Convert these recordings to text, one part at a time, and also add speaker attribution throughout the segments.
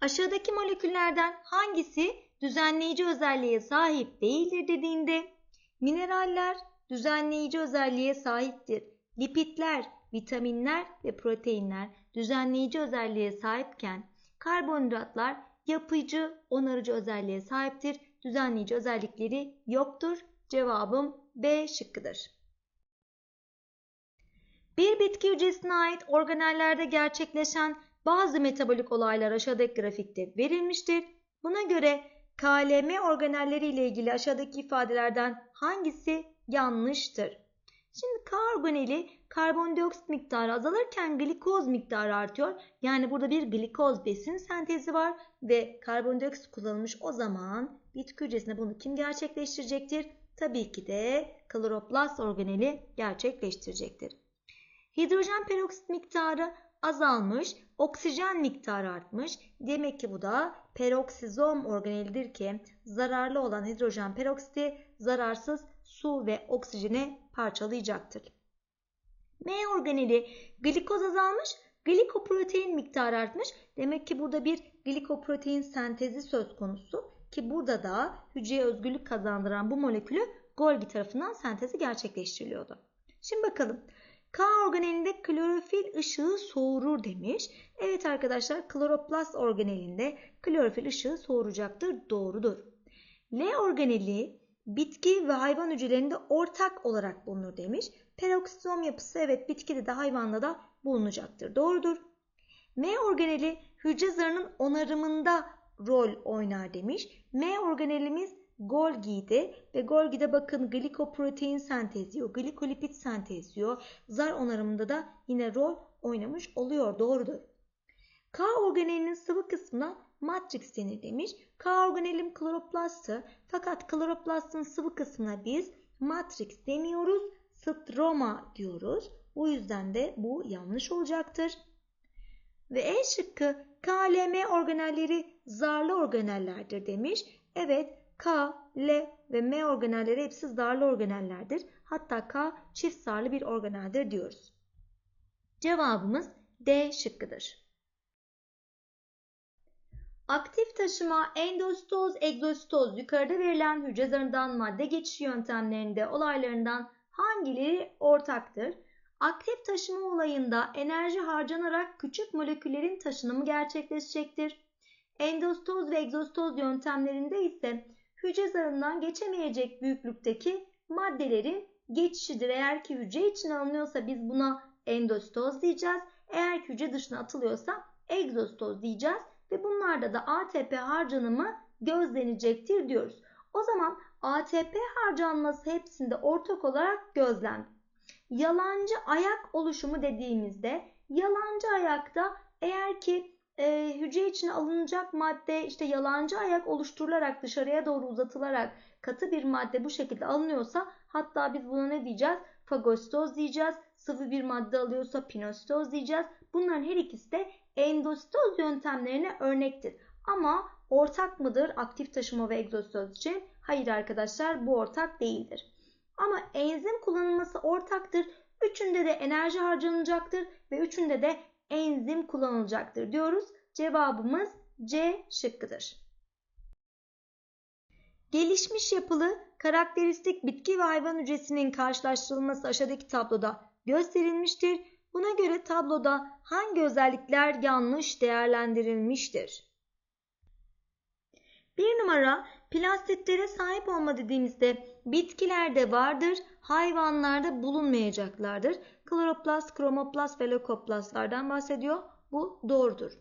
Speaker 1: Aşağıdaki moleküllerden hangisi düzenleyici özelliğe sahip değildir dediğinde mineraller düzenleyici özelliğe sahiptir. Lipidler, vitaminler ve proteinler düzenleyici özelliğe sahipken karbonhidratlar yapıcı, onarıcı özelliğe sahiptir. Düzenleyici özellikleri yoktur. Cevabım B şıkkıdır. Bir bitki hücresine ait organellerde gerçekleşen bazı metabolik olaylar aşağıdaki grafikte verilmiştir. Buna göre KLM organelleri ile ilgili aşağıdaki ifadelerden hangisi yanlıştır? Şimdi K organeli karbondioksit miktarı azalırken glikoz miktarı artıyor. Yani burada bir glikoz besin sentezi var ve karbondioksit kullanılmış o zaman bitki hücresinde bunu kim gerçekleştirecektir? Tabii ki de kloroplast organeli gerçekleştirecektir. Hidrojen peroksit miktarı azalmış, oksijen miktarı artmış. Demek ki bu da peroksizom organelidir ki zararlı olan hidrojen peroksiti zararsız su ve oksijeni parçalayacaktır. M organeli glikoz azalmış, glikoprotein miktarı artmış. Demek ki burada bir glikoprotein sentezi söz konusu ki burada da hücreye özgürlük kazandıran bu molekülü Golgi tarafından sentezi gerçekleştiriliyordu. Şimdi bakalım. K organelinde klorofil ışığı soğurur demiş. Evet arkadaşlar kloroplast organelinde klorofil ışığı soğuracaktır. Doğrudur. L organeli bitki ve hayvan hücrelerinde ortak olarak bulunur demiş. Peroksizom yapısı evet bitkide de hayvanda da bulunacaktır. Doğrudur. M organeli hücre zarının onarımında rol oynar demiş. M organelimiz Golgi'de ve Golgi'de bakın glikoprotein sentezliyor, glikolipid sentezliyor. Zar onarımında da yine rol oynamış oluyor. Doğrudur. K organelinin sıvı kısmına matrix denir demiş. K organelim kloroplastı fakat kloroplastın sıvı kısmına biz matrix demiyoruz, stroma diyoruz. Bu yüzden de bu yanlış olacaktır. Ve E şıkkı KLM organelleri zarlı organellerdir demiş. Evet K, L ve M organelleri hepsi zarlı organellerdir. Hatta K çift zarlı bir organeldir diyoruz. Cevabımız D şıkkıdır. Aktif taşıma endositoz, egzositoz yukarıda verilen hücre zarından madde geçişi yöntemlerinde olaylarından hangileri ortaktır? Aktif taşıma olayında enerji harcanarak küçük moleküllerin taşınımı gerçekleşecektir. Endositoz ve egzositoz yöntemlerinde ise hücre zarından geçemeyecek büyüklükteki maddelerin geçişidir. Eğer ki hücre içine alınıyorsa biz buna endositoz diyeceğiz. Eğer ki hücre dışına atılıyorsa egzositoz diyeceğiz ve bunlarda da ATP harcanımı gözlenecektir diyoruz. O zaman ATP harcanması hepsinde ortak olarak gözlendi. Yalancı ayak oluşumu dediğimizde yalancı ayakta eğer ki e, hücre içine alınacak madde işte yalancı ayak oluşturularak dışarıya doğru uzatılarak katı bir madde bu şekilde alınıyorsa hatta biz buna ne diyeceğiz? Fagositoz diyeceğiz. Sıvı bir madde alıyorsa pinositoz diyeceğiz. Bunların her ikisi de endositoz yöntemlerine örnektir. Ama ortak mıdır aktif taşıma ve egzositoz için? Hayır arkadaşlar bu ortak değildir. Ama enzim kullanılması ortaktır. Üçünde de enerji harcanacaktır ve üçünde de enzim kullanılacaktır diyoruz. Cevabımız C şıkkıdır. Gelişmiş yapılı karakteristik bitki ve hayvan hücresinin karşılaştırılması aşağıdaki tabloda gösterilmiştir. Buna göre tabloda hangi özellikler yanlış değerlendirilmiştir? Bir numara plastitlere sahip olma dediğimizde bitkilerde vardır, hayvanlarda bulunmayacaklardır. Kloroplast, kromoplast ve lökoplastlardan bahsediyor. Bu doğrudur.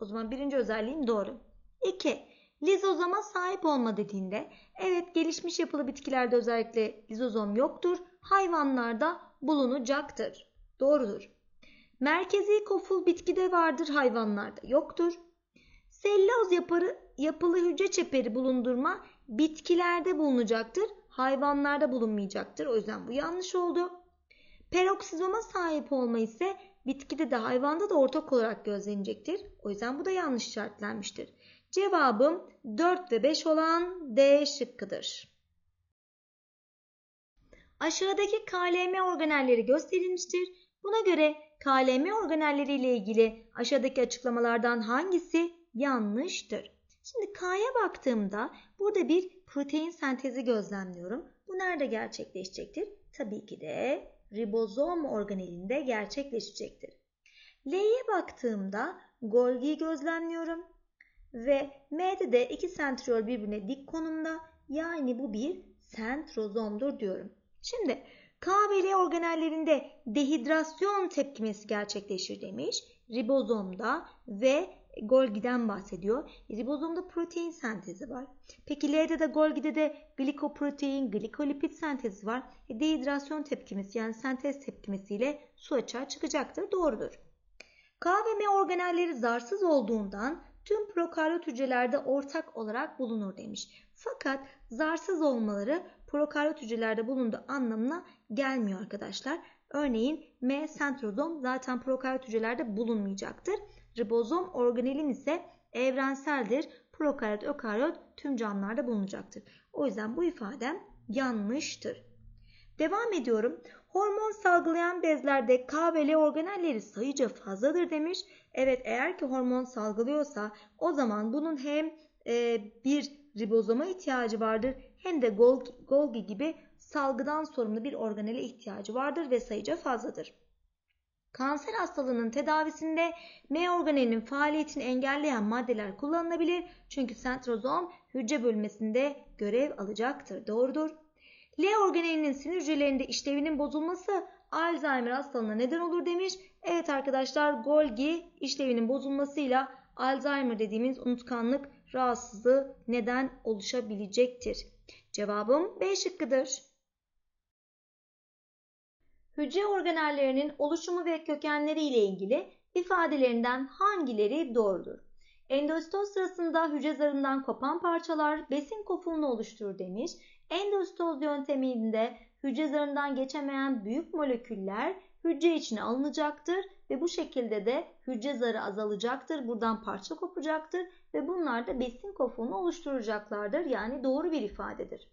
Speaker 1: O zaman birinci özelliğim doğru. 2. Lizozoma sahip olma dediğinde evet gelişmiş yapılı bitkilerde özellikle lizozom yoktur. Hayvanlarda bulunacaktır. Doğrudur. Merkezi koful bitkide vardır hayvanlarda yoktur. Selloz yaparı, yapılı hücre çeperi bulundurma bitkilerde bulunacaktır. Hayvanlarda bulunmayacaktır. O yüzden bu yanlış oldu. Peroksizoma sahip olma ise bitkide de hayvanda da ortak olarak gözlenecektir. O yüzden bu da yanlış işaretlenmiştir. Cevabım 4 ve 5 olan D şıkkıdır. Aşağıdaki KLM organelleri gösterilmiştir. Buna göre KLM organelleri ile ilgili aşağıdaki açıklamalardan hangisi yanlıştır. Şimdi K'ya baktığımda burada bir protein sentezi gözlemliyorum. Bu nerede gerçekleşecektir? Tabii ki de ribozom organelinde gerçekleşecektir. L'ye baktığımda Golgi'yi gözlemliyorum. Ve M'de de iki sentriol birbirine dik konumda. Yani bu bir sentrozomdur diyorum. Şimdi K ve L organellerinde dehidrasyon tepkimesi gerçekleşir demiş. Ribozomda ve Golgi'den bahsediyor. Ribozomda protein sentezi var. Peki L'de de Golgi'de de glikoprotein, glikolipid sentezi var. E, dehidrasyon tepkimesi yani sentez tepkimesiyle su açığa çıkacaktır. Doğrudur. K ve M organelleri zarsız olduğundan tüm prokaryot hücrelerde ortak olarak bulunur demiş. Fakat zarsız olmaları prokaryot hücrelerde bulunduğu anlamına gelmiyor arkadaşlar. Örneğin M sentrozom zaten prokaryot hücrelerde bulunmayacaktır. Ribozom organelim ise evrenseldir. Prokaryot, ökaryot tüm canlılarda bulunacaktır. O yüzden bu ifadem yanlıştır. Devam ediyorum. Hormon salgılayan bezlerde K ve L organelleri sayıca fazladır demiş. Evet eğer ki hormon salgılıyorsa o zaman bunun hem e, bir ribozoma ihtiyacı vardır hem de Golgi, gibi salgıdan sorumlu bir organele ihtiyacı vardır ve sayıca fazladır. Kanser hastalığının tedavisinde M organelinin faaliyetini engelleyen maddeler kullanılabilir. Çünkü sentrozom hücre bölmesinde görev alacaktır. Doğrudur. L organelinin sinir hücrelerinde işlevinin bozulması Alzheimer hastalığına neden olur demiş. Evet arkadaşlar Golgi işlevinin bozulmasıyla Alzheimer dediğimiz unutkanlık rahatsızlığı neden oluşabilecektir. Cevabım B şıkkıdır. Hücre organellerinin oluşumu ve kökenleri ile ilgili ifadelerinden hangileri doğrudur? Endositoz sırasında hücre zarından kopan parçalar besin kofuğunu oluşturur demiş. Endositoz yönteminde hücre zarından geçemeyen büyük moleküller hücre içine alınacaktır ve bu şekilde de hücre zarı azalacaktır. Buradan parça kopacaktır ve bunlar da besin kofuğunu oluşturacaklardır. Yani doğru bir ifadedir.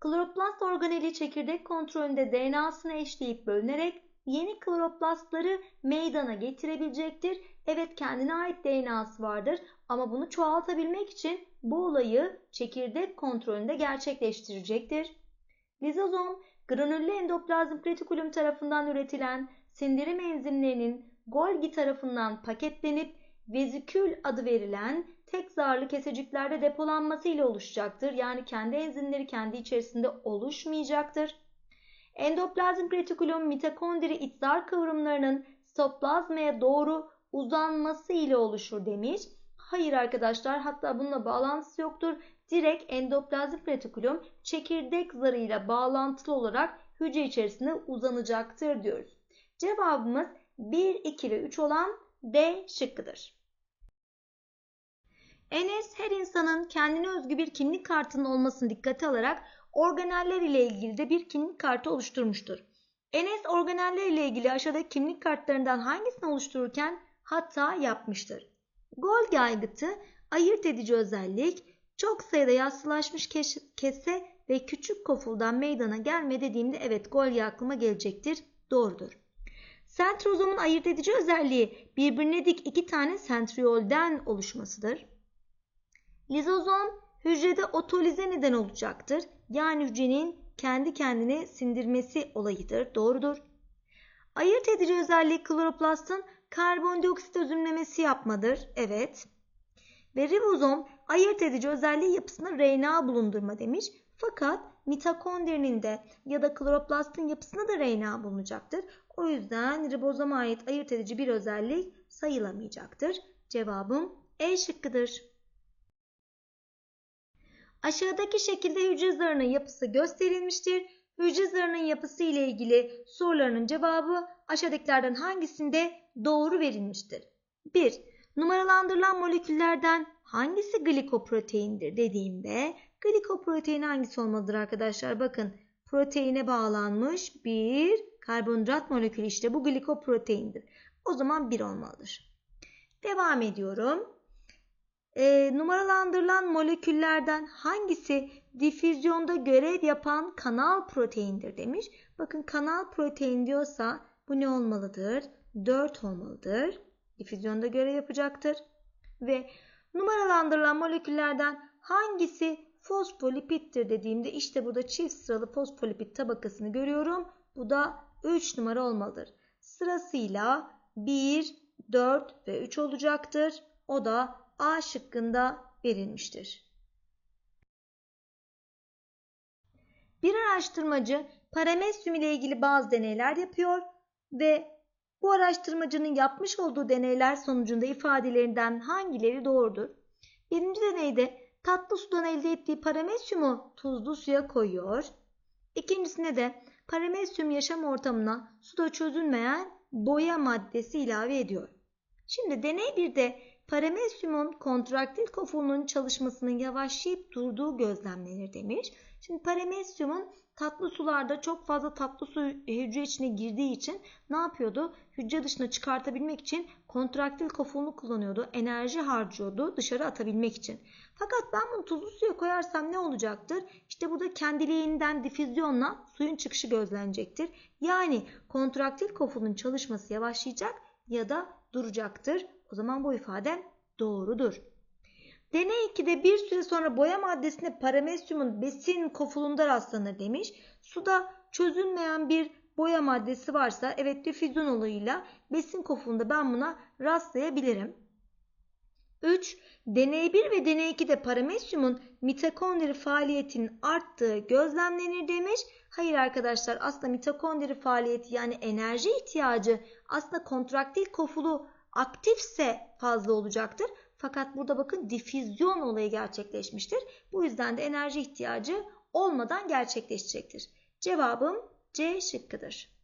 Speaker 1: Kloroplast organeli çekirdek kontrolünde DNA'sını eşleyip bölünerek yeni kloroplastları meydana getirebilecektir. Evet kendine ait DNA'sı vardır ama bunu çoğaltabilmek için bu olayı çekirdek kontrolünde gerçekleştirecektir. Lizozom, granüllü endoplazmik retikulum tarafından üretilen sindirim enzimlerinin Golgi tarafından paketlenip vezikül adı verilen tek zarlı keseciklerde depolanması ile oluşacaktır. Yani kendi enzimleri kendi içerisinde oluşmayacaktır. Endoplazmik retikulum mitokondri iç zar kıvrımlarının sitoplazmaya doğru uzanması ile oluşur demiş. Hayır arkadaşlar hatta bununla bağlantısı yoktur. Direkt endoplazmik retikulum çekirdek zarıyla bağlantılı olarak hücre içerisinde uzanacaktır diyoruz. Cevabımız 1, 2 ve 3 olan D şıkkıdır. Enes her insanın kendine özgü bir kimlik kartının olmasını dikkate alarak organeller ile ilgili de bir kimlik kartı oluşturmuştur. Enes organeller ile ilgili aşağıdaki kimlik kartlarından hangisini oluştururken hata yapmıştır. Golgi aygıtı ayırt edici özellik, çok sayıda yassılaşmış kese ve küçük kofuldan meydana gelme dediğimde evet Golgi aklıma gelecektir. Doğrudur. Sentrozomun ayırt edici özelliği birbirine dik iki tane sentriolden oluşmasıdır. Lizozom hücrede otolize neden olacaktır. Yani hücrenin kendi kendine sindirmesi olayıdır. Doğrudur. Ayırt edici özelliği kloroplastın karbondioksit özümlemesi yapmadır. Evet. Ve ribozom ayırt edici özelliği yapısında RNA bulundurma demiş. Fakat mitokondrinin de ya da kloroplastın yapısında da RNA bulunacaktır. O yüzden ribozoma ait ayırt edici bir özellik sayılamayacaktır. Cevabım E şıkkıdır. Aşağıdaki şekilde hücre zarının yapısı gösterilmiştir. Hücre zarının yapısı ile ilgili sorularının cevabı aşağıdakilerden hangisinde doğru verilmiştir? 1. Numaralandırılan moleküllerden hangisi glikoproteindir dediğimde glikoprotein hangisi olmalıdır arkadaşlar? Bakın proteine bağlanmış bir karbonhidrat molekülü işte bu glikoproteindir. O zaman 1 olmalıdır. Devam ediyorum e, numaralandırılan moleküllerden hangisi difüzyonda görev yapan kanal proteindir demiş. Bakın kanal protein diyorsa bu ne olmalıdır? 4 olmalıdır. Difüzyonda görev yapacaktır. Ve Numaralandırılan moleküllerden hangisi fosfolipittir dediğimde işte burada çift sıralı fosfolipit tabakasını görüyorum. Bu da 3 numara olmalıdır. Sırasıyla 1, 4 ve 3 olacaktır. O da A şıkkında verilmiştir. Bir araştırmacı paramesyum ile ilgili bazı deneyler yapıyor ve bu araştırmacının yapmış olduğu deneyler sonucunda ifadelerinden hangileri doğrudur? Birinci deneyde tatlı sudan elde ettiği paramesyumu tuzlu suya koyuyor. İkincisinde de paramesyum yaşam ortamına suda çözülmeyen boya maddesi ilave ediyor. Şimdi deney 1'de paramesyumun kontraktil kofulunun çalışmasının yavaşlayıp durduğu gözlemlenir demiş. Şimdi paramesyumun tatlı sularda çok fazla tatlı su hücre içine girdiği için ne yapıyordu? Hücre dışına çıkartabilmek için kontraktil kofulunu kullanıyordu. Enerji harcıyordu dışarı atabilmek için. Fakat ben bunu tuzlu suya koyarsam ne olacaktır? İşte burada kendiliğinden difüzyonla suyun çıkışı gözlenecektir. Yani kontraktil kofulun çalışması yavaşlayacak ya da duracaktır. O zaman bu ifade doğrudur. Deney 2'de bir süre sonra boya maddesine paramesyumun besin kofulunda rastlanır demiş. Suda çözülmeyen bir boya maddesi varsa evet difüzyon olayıyla besin kofulunda ben buna rastlayabilirim. 3. Deney 1 ve deney 2'de paramesyumun mitokondri faaliyetinin arttığı gözlemlenir demiş. Hayır arkadaşlar aslında mitokondri faaliyeti yani enerji ihtiyacı aslında kontraktil kofulu aktifse fazla olacaktır. Fakat burada bakın difüzyon olayı gerçekleşmiştir. Bu yüzden de enerji ihtiyacı olmadan gerçekleşecektir. Cevabım C şıkkıdır.